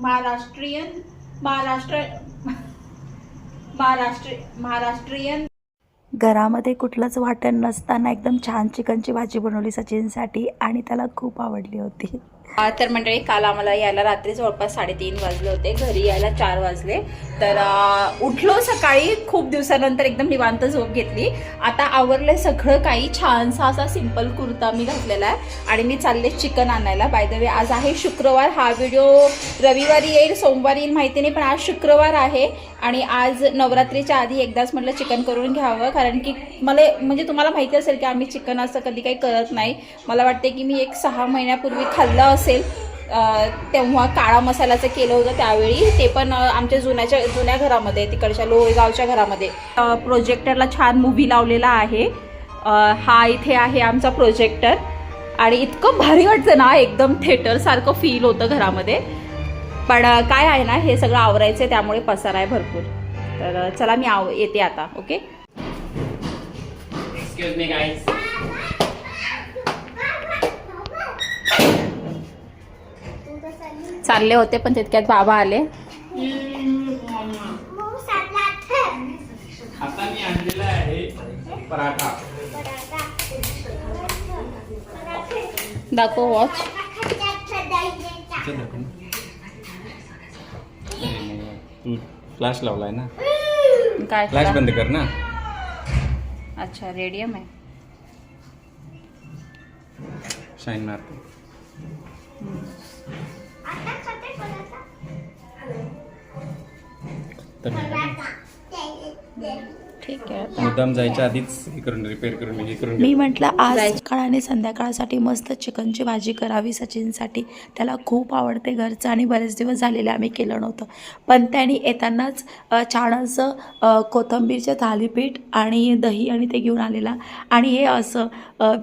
महाराष्ट्रीयन महाराष्ट्र महाराष्ट्र महाराष्ट्रीयन. घरामध्ये कुठलंच वाटण नसताना एकदम छान चिकनची भाजी बनवली सचिनसाठी आणि त्याला खूप आवडली होती. तर मंडळी काल आम्हाला यायला रात्री जवळपास साडेतीन वाजले होते. घरी यायला चार वाजले. तर उठलो सकाळी. खूप दिवसानंतर एकदम निवांत झोप घेतली. आता आवरलं सगळं काही. छानसा असा सिंपल कुर्ता मी घातलेला आहे. आणि मी चालले चिकन आणायला. बाय द वे आज आहे शुक्रवार. हा व्हिडिओ रविवारी येईल सोमवारी येईल माहिती नाही पण आज शुक्रवार आहे. आणि आज नवरात्रीच्या आधी एकदाच म्हटलं चिकन करून घ्यावं कारण की मला म्हणजे तुम्हाला माहिती असेल की आम्ही चिकन असं कधी काही करत नाही. मला वाटते की मी एक सहा महिन्यापूर्वी खाल्लं असेल तेव्हा काळा मसाल्याचं केलं होतं त्यावेळी. ते पण आमच्या जुन्याच्या जुन्या घरामध्ये तिकडच्या लोहेगावच्या घरामध्ये. प्रोजेक्टरला छान मूव्ही लावलेला आहे. हा इथे आहे आमचा प्रोजेक्टर आणि इतकं भारी वाटतं ना एकदम थिएटरसारखं फील होतं घरामध्ये. पण काय आहे ना हे सगळं आवरायचं आहे त्यामुळे पसारा आहे भरपूर. तर चला मी आव येते आता ओके. चालले होते पण तितक्यात बाबा आले. आता मी आणलेला आहे पराठा. दाखव वॉच तू फ्लॅश लावलाय ना. काय फ्लॅश बंद कर ना. अच्छा रेडियम आहे. शाईन मारते तर ठीक आहे. मुद्दाम जायच्या आधीच हे करून रिपेअर करून हे करून मी. म्हटलं आज. सकाळ आणि संध्याकाळसाठी मस्त चिकनची भाजी करावी सचिनसाठी. त्याला खूप आवडते घरचं आणि बरेच दिवस झालेले आम्ही केलं नव्हतं. पण त्याने येतानाच छान असं कोथिंबीरचं थालीपीठ आणि दही आणि ते घेऊन आलेला. आणि हे असं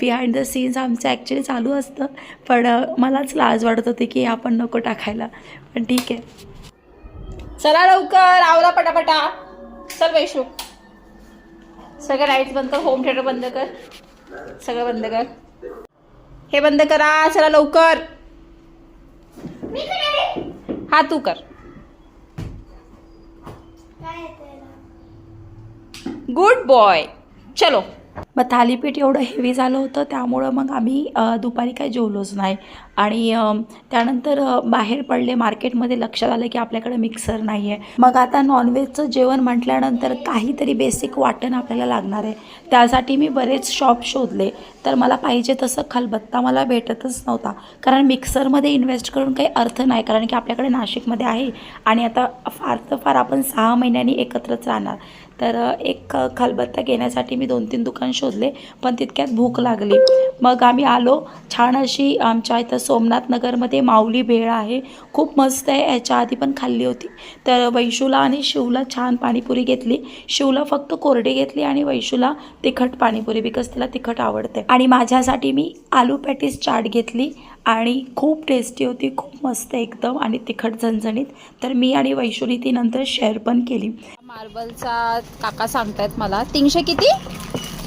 बिहाइंड द सीन्स आमचं ॲक्च्युली चालू असतं. पण मलाच लाज वाटत होती की हे आपण नको टाकायला. पण ठीक आहे. चला लवकर आवरा पटापटा. चल वैशू सगळं लाईट्स बंद कर होम थिएटर बंद कर. सगळं बंद कर. हे बंद करा चला लवकर. हा तू कर. गुड बॉय चलो. मग थालीपीठ एवढं हेवी झालं होतं त्यामुळं मग आम्ही दुपारी काही जेवलोच नाही. आणि त्यानंतर बाहेर पडले मार्केटमध्ये लक्षात आलं की आपल्याकडे मिक्सर नाही आहे मग आता नॉनव्हेजचं जेवण म्हटल्यानंतर काहीतरी बेसिक वाटण आपल्याला लागणार आहे. त्यासाठी मी बरेच शॉप शोधले. तर मला पाहिजे तसं खलबत्ता मला भेटतच नव्हता. कारण मिक्सरमध्ये इन्व्हेस्ट करून काही अर्थ नाही. कारण की आपल्याकडे नाशिकमध्ये आहे. आणि आता फार तर फार आपण सहा महिन्यांनी एकत्रच राहणार. तर एक खलबत्ता घेण्यासाठी मी दोन तीन दुकान शोधले पण तितक्यात भूक लागली. मग आम्ही आलो. छान अशी आमच्या इथं सोमनाथ नगरमध्ये माऊली भेळ आहे. खूप मस्त आहे. याच्या आधी पण खाल्ली होती. तर वैशूला आणि शिवला छान पाणीपुरी घेतली. शिवला फक्त कोरडी घेतली आणि वैशूला तिखट पाणीपुरी बिकॉज तिला तिखट आवडते. आणि माझ्यासाठी मी आलू पॅटीस चाट घेतली. आणि खूप टेस्टी होती खूप मस्त एकदम आणि तिखट झणझणीत. तर मी आणि वैशूनी ती नंतर शेअर पण केली. मार्बलचा काका सांगतायत मला. तीनशे किती?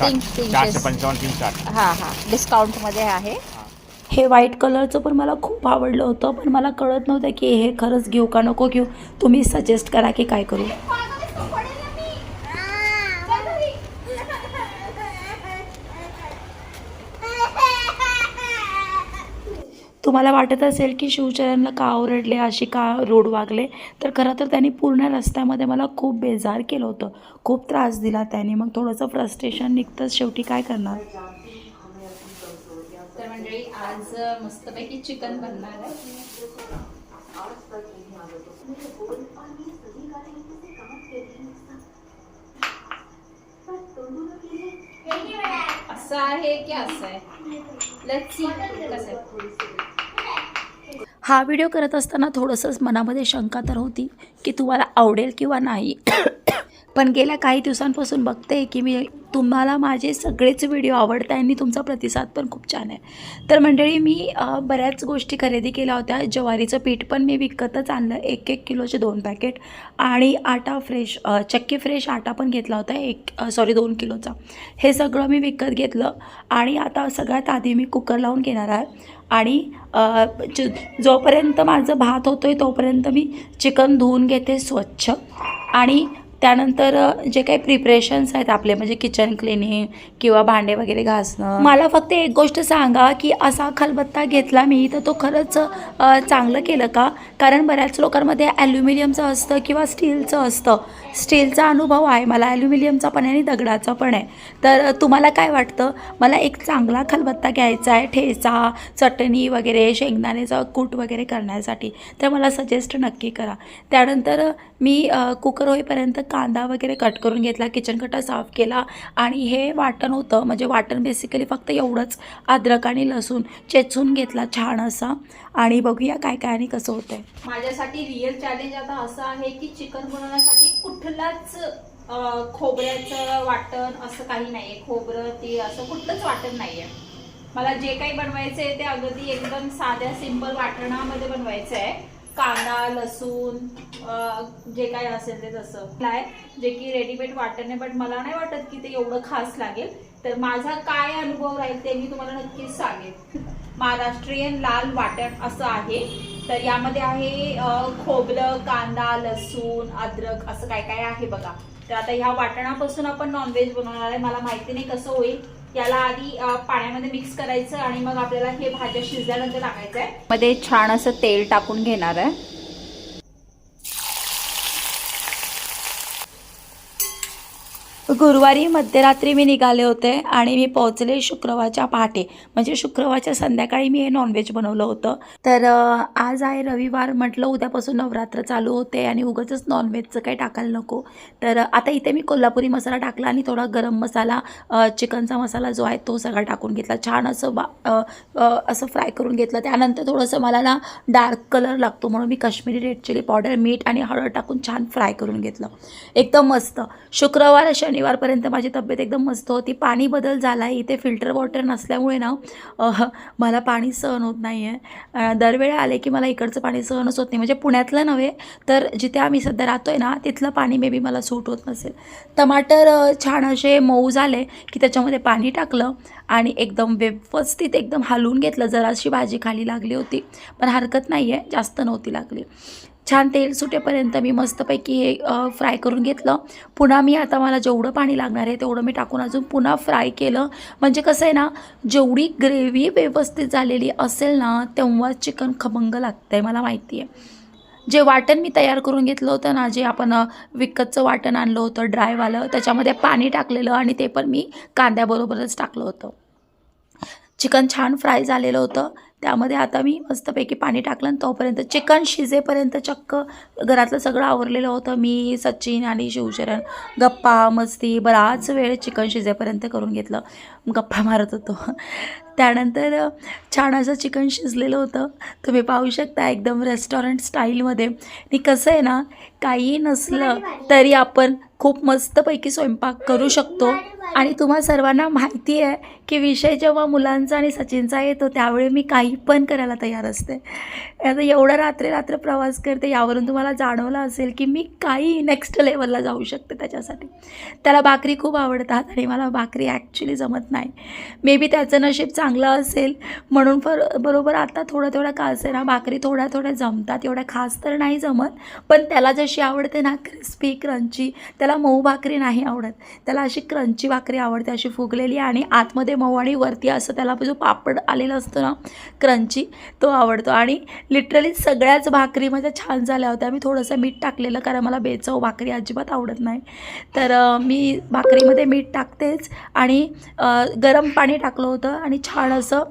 तीनशे पंचावन्न तीन चार हा हा. डिस्काउंटमध्ये आहे. हे व्हाईट कलरचं पण मला खूप आवडलं होतं पण मला कळत नव्हतं की हे खरंच घेऊ का नको घेऊ. तुम्ही सजेस्ट करा की काय करू. तुम्हाला वाटत असेल की शिवचरणला का ओरडले अशी का रोड वागले? तर खरं तर त्यांनी पूर्ण रस्त्यामध्ये मला खूप बेजार केलं होतं. खूप त्रास दिला त्याने. मग थोडंसं फ्रस्ट्रेशन निघतंच. शेवटी काय करणार? तर मंडळी आज मस्तपैकी चिकन बनणार आहे. असं आहे की असं आहे? Let's कसं आहे. हा व्हिडिओ करत असताना थोडंसंच मनामध्ये शंका तर होती की तुम्हाला आवडेल किंवा नाही. पण गेल्या काही दिवसांपासून बघते की मी तुम्हाला माझे सगळेच व्हिडिओ आवडत आहे आणि तुमचा प्रतिसाद पण खूप छान आहे. तर मंडळी मी बऱ्याच गोष्टी खरेदी केल्या होत्या. ज्वारीचं पीठ पण मी विकतच आणलं. एक एक किलोचे दोन पॅकेट आणि आटा फ्रेश चक्की फ्रेश आटा पण घेतला होता. एक सॉरी दोन किलोचा. हे सगळं मी विकत घेतलं आणि आता सगळ्यात आधी मी कुकर लावून घेणार आहे आणि जोपर्यंत माझं भात होतो आहे तोपर्यंत मी चिकन धुवून घेते स्वच्छ आणि त्यानंतर जे काही प्रिपरेशन्स आहेत आपले म्हणजे किचन क्लिनिंग किंवा भांडे वगैरे घासणं. मला फक्त एक गोष्ट सांगा की असा खलबत्ता घेतला मी तर तो खरंच चांगलं केलं का? कारण बऱ्याच लोकांमध्ये ॲल्युमिनियमचं असतं किंवा स्टीलचं असतं. स्टीलचा अनुभव आहे मला ॲल्युमिनियमचा पण आहे आणि दगडाचा पण आहे. तर तुम्हाला काय वाटतं? मला एक चांगला खलबत्ता घ्यायचा आहे ठेचा चटणी वगैरे शेंगदाण्याचा कूट वगैरे करण्यासाठी. तर मला सजेस्ट नक्की करा. त्यानंतर मी कुकर होईपर्यंत कांदा वगैरे कट करून घेतला किचन कटा साफ केला आणि हे वाटण होतं. म्हणजे वाटण बेसिकली फक्त एवढंच. अद्रक आणि लसूण चेचून घेतला छान असा. आणि बघूया काय काय आणि कसं होतं आहे माझ्यासाठी रिअल चॅलेंज आता असं आहे की चिकन बनवण्यासाठी कुठलाच खोबऱ्याचं वाटण असं काही नाहीये. खोबरं ते असं कुठलंच वाटण नाहीये. मला जे काही बनवायचं आहे ते अगदी एकदम साध्या सिंपल वाटणामध्ये बनवायचं आहे. कांदा लसूण जे काही असेल ते तसं. आहे जे की रेडीमेड वाटण आहे बट मला नाही वाटत की ते एवढं खास लागेल. तर माझा काय अनुभव राहील ते मी तुम्हाला नक्कीच सांगेन. महाराष्ट्रीयन लाल वाटण असं आहे. तर यामध्ये आहे खोबलं खोबरं कांदा लसूण अद्रक असं काय काय आहे बघा. तर आता ह्या वाटणापासून आपण नॉनव्हेज बनवणार आहे. मला माहिती नाही कसं होईल. याला आधी पाण्यामध्ये मिक्स करायचं आणि मग आपल्याला हे भाज्या शिजल्यानंतर टाकायचं आहे. मध्ये छान असं तेल टाकून घेणार आहे. गुरुवारी मध्यरात्री मी निघाले होते आणि मी पोहोचले शुक्रवारच्या पहाटे. म्हणजे शुक्रवारच्या संध्याकाळी मी हे नॉनव्हेज बनवलं होतं. तर आज आहे रविवार म्हटलं उद्यापासून नवरात्र चालू होते आणि उगाचच नॉनव्हेजचं काही टाकायला नको. तर आता इथे मी कोल्हापुरी मसाला टाकला आणि थोडा गरम मसाला चिकनचा मसाला जो आहे तो सगळा टाकून घेतला. छान असं बा असं फ्राय करून घेतलं. त्यानंतर थोडंसं मला ना डार्क कलर लागतो म्हणून मी काश्मीरी रेड चिली पावडर मीठ आणि हळद टाकून छान फ्राय करून घेतलं. एकदम मस्त. शुक्रवार शनिवारपर्यंत माझी तब्येत एकदम मस्त होती. पाणी बदल झाला आहे इथे फिल्टर वॉटर नसल्यामुळे ना मला पाणी सहन होत नाही आहे दरवेळी आले की मला इकडचं पाणी सहनच होत नाही. म्हणजे पुण्यातलं नव्हे तर जिथे आम्ही सध्या राहतो आहे ना तिथलं पाणी मे बी मला सूट होत नसेल. टमाटर छान असे मऊ झाले की त्याच्यामध्ये पाणी टाकलं आणि एकदम व्यवस्थित एकदम हलवून घेतलं. जराशी भाजी खाली लागली होती पण हरकत नाही आहे जास्त नव्हती लागली. छान तेल सुटेपर्यंत मी मस्तपैकी हे फ्राय करून घेतलं. पुन्हा मी आता मला जेवढं पाणी लागणार आहे तेवढं मी टाकून अजून पुन्हा फ्राय केलं. म्हणजे कसं आहे ना जेवढी ग्रेव्ही व्यवस्थित झालेली असेल ना तेव्हा चिकन खमंग लागतं आहे मला माहिती आहे जे वाटण मी तयार करून घेतलं होतं ना जे आपण विकतचं वाटण आणलं होतं ड्रायवालं त्याच्यामध्ये पाणी टाकलेलं आणि ते पण मी कांद्याबरोबरच टाकलं होतं. चिकन छान फ्राय झालेलं होतं. त्यामध्ये आता मी मस्तपैकी पाणी टाकलं आणि तोपर्यंत चिकन शिजेपर्यंत चक्क घरातलं सगळं आवरलेलं होतं. मी सचिन आणि शिवचरण गप्पा मस्ती बराच वेळ चिकन शिजेपर्यंत करून घेतलं. गप्पा मारत होतो. त्यानंतर छान असं चिकन शिजलेलं होतं. तुम्ही पाहू शकता एकदम रेस्टॉरंट स्टाईलमध्ये आणि कसं आहे ना काही नसलं तरी आपण खूप मस्तपैकी स्वयंपाक करू शकतो. आणि तुम्हा सर्वांना माहिती आहे की विषय जेव्हा मुलांचा आणि सचिनचा येतो त्यावेळी मी काही पण करायला तयार असते. आता एवढा रात्री रात्र प्रवास करते यावरून तुम्हाला जाणवलं असेल की मी काही नेक्स्ट लेवलला जाऊ शकते त्याच्यासाठी. त्याला भाकरी खूप आवडतात आणि मला भाकरी ॲक्च्युली जमत नाही. मे बी त्याचं नशीब चांगलं असेल. म्हणून फर बरोबर आता थोडं थोडं का असेल ना भाकरी थोड्या थोड्या जमतात. एवढ्या खास तर नाही जमत. पण त्याला जशी आवडते ना क्रिस्पी क्रंची त्याला मऊ भाकरी नाही आवडत. त्याला अशी क्रंची भाकरी आवडते अशी फुगलेली आणि आतमध्ये मऊ आणि वरती असं त्याला जो पापड आलेला असतो ना क्रंची तो आवडतो. आणि लिटरली सगळ्याच भाकरी माझ्या छान झाल्या होत्या. मी थोडंसं मीठ टाकलेलं कारण मला बेचव भाकरी अजिबात आवडत नाही. तर मी भाकरीमध्ये मीठ टाकतेच आणि गरम पाणी टाकलं होतं आणि छान असं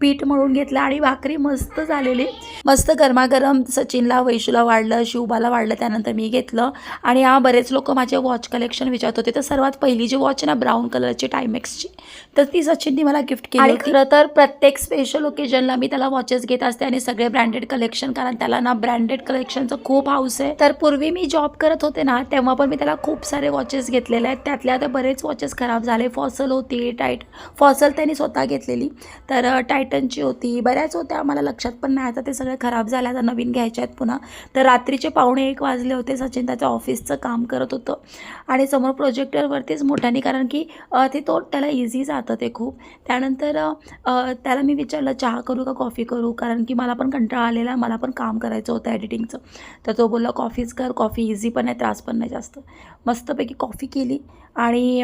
पीठ मळून घेतलं आणि भाकरी मस्त झालेली. मस्त गरमागरम सचिनला वैशूला वाढलं शिवबाला वाढलं त्यानंतर मी घेतलं. आणि हा बरेच लोक माझे वॉच कलेक्शन विचारत होते. तर सर्वात पहिली जी वॉच ना ब्राऊन कलरची टायमेक्सची तर ती सचिननी मला गिफ्ट केली खरं तर प्रत्येक स्पेशल ओकेजनला मी त्याला वॉचेस घेत असते आणि सगळे ब्रँडेड कलेक्शन कारण त्याला ना ब्रँडेड कलेक्शनचं खूप हाऊस आहे. तर पूर्वी मी जॉब करत होते ना तेव्हा पण मी त्याला खूप सारे वॉचेस घेतलेले आहेत. त्यातल्या आता बरेच वॉचेस खराब झाले. फॉसल होती टाईट फॉसल त्यांनी स्वतः घेतलेली. तर टायटनची होती बऱ्याच होत्या मला लक्षात पण नाही. आता ते सगळे खराब झाले आता नवीन घ्यायचे आहेत पुन्हा. तर रात्रीचे पावणे एक वाजले होते सचिन त्याचं ऑफिसचं काम करत करत होतं. आणि समोर प्रोजेक्टरवरतीच मोठ्याने कारण की ते तो त्याला इझी जातं ते खूप. त्यानंतर त्याला मी विचारलं चहा करू का कॉफी करू? कारण की मला पण कंटाळा आलेला मला पण काम करायचं होतं एडिटिंगचं तर तो बोलला कॉफीच कर कॉफी इझी पण आहे त्रास पण नाही जास्त. मस्तपैकी कॉफी केली. आणि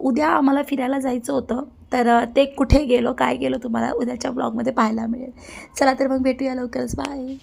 उद्या आम्हाला फिरायला जायचं होतं. तर ते कुठे गेलो काय गेलो तुम्हाला उद्याच्या ब्लॉगमध्ये पाहायला मिळेल. चला तर मग भेटूया लवकरच. बाय